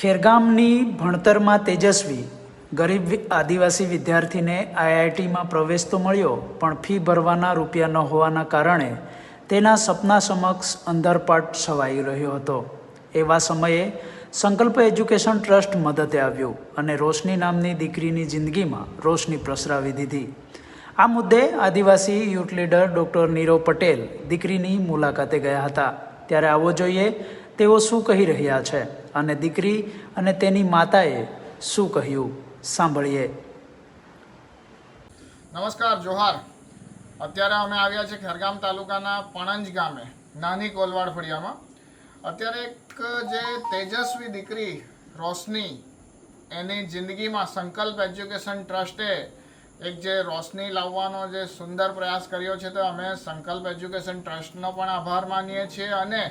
ખેરગામની ભણતરમાં તેજસ્વી, ગરીબ આદિવાસી વિદ્યાર્થીને આઈઆઈટીમાં પ્રવેશ તો મળ્યો, પણ ફી ભરવાના રૂપિયા ન હોવાના કારણે તેના સપના સમક્ષ અંધારપાટ છવાઈ રહ્યો હતો. એવા સમયે સંકલ્પ એજ્યુકેશન ટ્રસ્ટ મદદે આવ્યું અને રોશની નામની દીકરીની જિંદગીમાં રોશની પ્રસરાવી દીધી. આ મુદ્દે આદિવાસી youth leader doctor Nirav Patel દીકરીની મુલાકાતે ગયા હતા. ત્યારે આવો જોઈએ તેઓ શું કહી રહ્યા છે? અને દીકરી અને તેની માતાએ શું કહ્યું? સાંભળીએ. નમસ્કાર, જોહાર. અત્યારે અમે આવ્યા છે ખેરગામ તાલુકાના પણંજ ગામે, નાની કોલવાડ ફળિયામાં. અત્યારે એક જે તેજસ્વી દીકરી, રોશની, એની જિંદગીમાં સંકલ્પ એજ્યુકેશન ટ્રસ્ટે એક જે રોશની લાવવાનો જે સુંદર પ્રયાસ કર્યો છે, તો અમે સંકલ્પ એજ્યુકેશન ટ્રસ્ટનો પણ આભાર માનીએ છીએ અને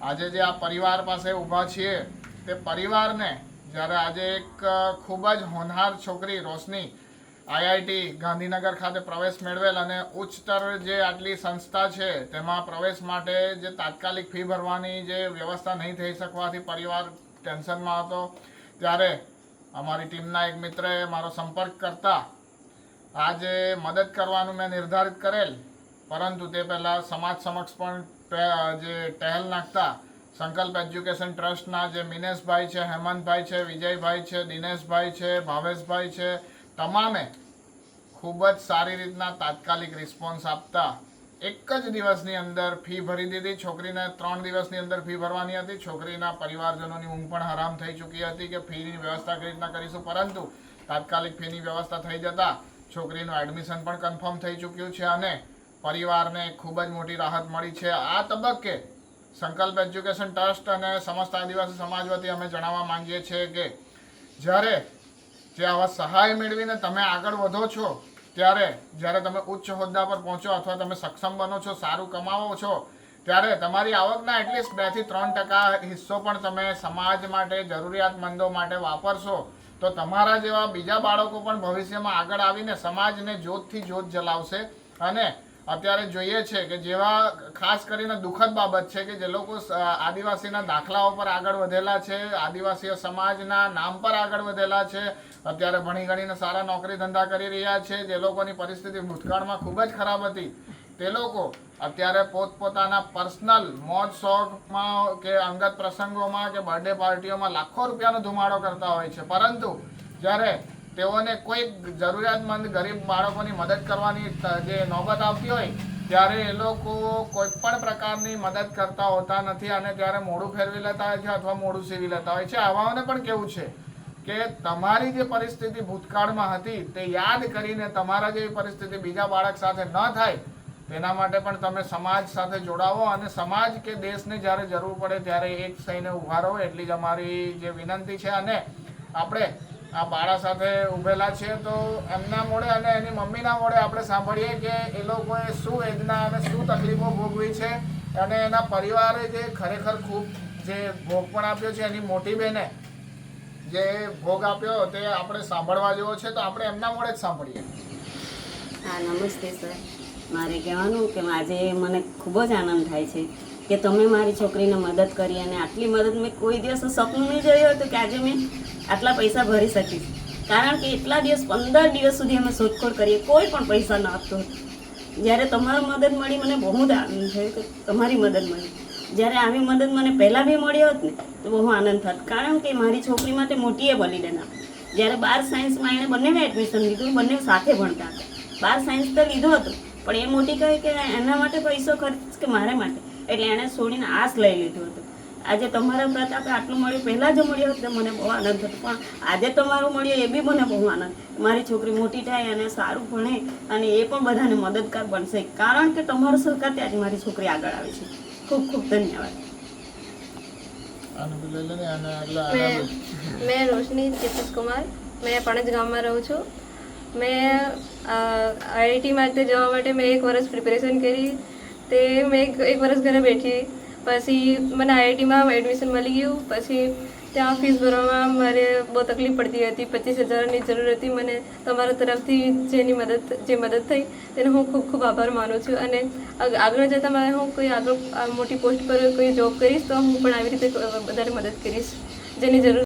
આજે જે આ પરિવાર પાસે ઊભા છીએ, તે પરિવારને જ્યારે આજે એક ખૂબ જ હોનહાર છોકરી રોશની આઈઆઈટી ગાંધીનગર ખાતે પ્રવેશ મેળવેલ અને ઉચ્ચતર જે આટલી સંસ્થા છે, તેમાં પ્રવેશ માટે જે તાત્કાલિક ફી ભરવાની જે વ્યવસ્થા નહીં થઈ શકવાથી પરિવાર ટેન્શનમાં હતો. ત્યારે અમારી ટીમના એક મિત્રએ મારો સંપર્ક કરતા આજે મદદ કરવાનું મેં નિર્ધારિત કરેલ, પરંતુ તે પહેલાં સમાજ સમક્ષ પણ જે ટહેલ નાખતા, સંકલ્પ એજ્યુકેશન ટ્રસ્ટના જે મિનેશભાઈ છે, હેમંતભાઈ છે, વિજયભાઈ છે, દિનેશભાઈ છે, ભાવેશભાઈ છે, તમામે ખૂબ જ સારી રીતના તાત્કાલિક રિસ્પોન્સ આપતા. એક જ દિવસની અંદર ફી ભરી દીધી. છોકરીને ત્રણ દિવસની અંદર ફી ભરવાની હતી. છોકરીના પરિવારજનોની ઊંઘ પણ હરામ થઈ ચૂકી હતી કે ફીની વ્યવસ્થા કઈ રીતના કરીશું. પરંતુ તાત્કાલિક ફીની વ્યવસ્થા થઈ જતા છોકરીનું એડમિશન પણ કન્ફર્મ થઈ ચૂક્યું છે અને પરિવારને ખૂબ જ મોટી રાહત મળી છે. આ તબક્કે સંકલ્પ એજ્યુકેશન ટ્રસ્ટ અને સમસ્ત આદિવાસી સમાજ વતી અમે જણાવવા માંગીએ છીએ કે જ્યારે જે આવા સહાય મેળવીને તમે આગળ વધો છો, ત્યારે જ્યારે તમે ઉચ્ચ હોદ્દા પર પહોંચો અથવા તમે સક્ષમ બનો છો, સારું કમાવો છો, ત્યારે તમારી આવકના એટલીસ્ટ બેથી ત્રણ ટકા હિસ્સો પણ તમે સમાજ માટે, જરૂરિયાતમંદો માટે વાપરશો, તો તમારા જેવા બીજા બાળકો પણ ભવિષ્યમાં આગળ આવીને સમાજને જોતથી જોત જલાવશે અને અત્યારે જોઈએ છે કે જેવા ખાસ કરીને દુઃખદ બાબત છે કે જે લોકો આદિવાસીના દાખલાઓ પર આગળ વધેલા છે આદિવાસી સમાજના નામ પર આગળ વધેલા છે, અત્યારે ભણી ગણીને સારા નોકરી ધંધા કરી રહ્યા છે, જે લોકોની પરિસ્થિતિ ભૂતકાળમાં ખૂબ જ ખરાબ હતી. તે લોકો અત્યારે પોતપોતાના પર્સનલ મોજ શોખમાં કે અંગત પ્રસંગોમાં કે બર્થડે પાર્ટીઓમાં લાખો રૂપિયાનો ધુમાડો કરતા હોય છે. પરંતુ જ્યારે તેઓને કોઈ જરૂરિયાતમંદ ગરીબ બાળકોની મદદ કરવાની જે નોબત આવતી હોય, ત્યારે એ લોકો કોઈ પણ પ્રકારની મદદ કરતા હોતા નથી અને ત્યારે મોડું ફેરવી લેતા હોય છે અથવા મોડું સીવી લેતા હોય છે. આવાઓને પણ કેવું છે કે તમારી જે પરિસ્થિતિ ભૂતકાળમાં હતી તે યાદ કરીને તમારા જેવી પરિસ્થિતિ બીજા બાળક સાથે ન થાય, તેના માટે પણ તમે સમાજ સાથે જોડાવો અને સમાજ કે દેશને જ્યારે જરૂર પડે ત્યારે એક થઈને ઊભા રહો એટલી જ અમારી જે વિનંતી છે. અને આપણે આ બાળા સાથે ઉભેલા છે તો એમના મોડે અને એની મમ્મીના મોડે આપણે સાંભળીએ કે એ લોકોએ શું વેદના અને શું તકલીફો ભોગવી છે અને એના પરિવારે જે ખરેખર ખૂબ જે ભોગ પણ આપ્યો છે, એની મોટી બહેને જે ભોગ આપ્યો તે આપણે સાંભળવા જેવો છે, તો આપણે એમના મોડે જ સાંભળીએ. હા, નમસ્તે સર. મારે કહેવાનું કે આજે મને ખૂબ જ આનંદ થાય છે. કે તમે મારી છોકરીને મદદ કરી અને આટલી મદદ મેં કોઈ દિવસ સપનું નહીં જોયું હતું કે આજે મેં આટલા પૈસા ભરી શકીશ. કારણ કે એટલા દિવસ, પંદર દિવસ સુધી અમે શોધખોળ કરીએ, કોઈ પણ પૈસા ન આપતો જ્યારે તમારી મદદ મળી, મને બહુ જ આનંદ થયો કે તમારી મદદ મળી. જ્યારે આવી મદદ મને પહેલાં બી મળી હોત ને, તો બહુ આનંદ થાત. કારણ કે મારી છોકરી માટે મોટીએ બલિદાન આપ. જ્યારે બાર સાયન્સમાં એણે બંનેને એડમિશન લીધું, બંને સાથે ભણતા હતા. બાર સાયન્સ તો લીધો હતો, પણ એ મોટી કહે કે એના માટે પૈસો ખર્ચ કે મારા માટે? એટલે એણે છોડીને આસ લઈ લીધું હતું. આજે તમારા પ્રતાપે આટલું મળ્યું પહેલાં જો મળ્યું હતો મને બહુ આનંદ હતો. પણ આજે તમારું મળ્યું એ બી મને બહુ આનંદ. મારી છોકરી મોટી થાય અને સારું ભણે અને એ પણ બધાને મદદગાર બનશે. કારણ કે તમારો સહકારથી આજે મારી છોકરી આગળ આવે છે. ખૂબ ખૂબ ધન્યવાદ. મેં મેં રોશની ચેતસ કુમાર. મેં પણજ ગામમાં રહું છું. મેં આઈઆઈટી માટે જવા માટે મેં એક વર્ષ પ્રિપેરેશન કરી. તે મેં એક એક વર્ષ ઘરે બેઠી. પછી મને આઈઆઈટીમાં એડમિશન મળી ગયું. પછી ત્યાં ફીસ ભરવામાં મારે બહુ તકલીફ પડતી હતી. પચીસ હજારની જરૂર હતી મને તમારા તરફથી જેની મદદ જે મદદ થઈ તેનો હું ખૂબ ખૂબ આભાર માનું છું. અને આગળ જતાં મારે હું કોઈ આગળ મોટી પોસ્ટ પર કોઈ જોબ કરીશ તો હું પણ આવી રીતે વધારે મદદ કરીશ. જેની જરૂર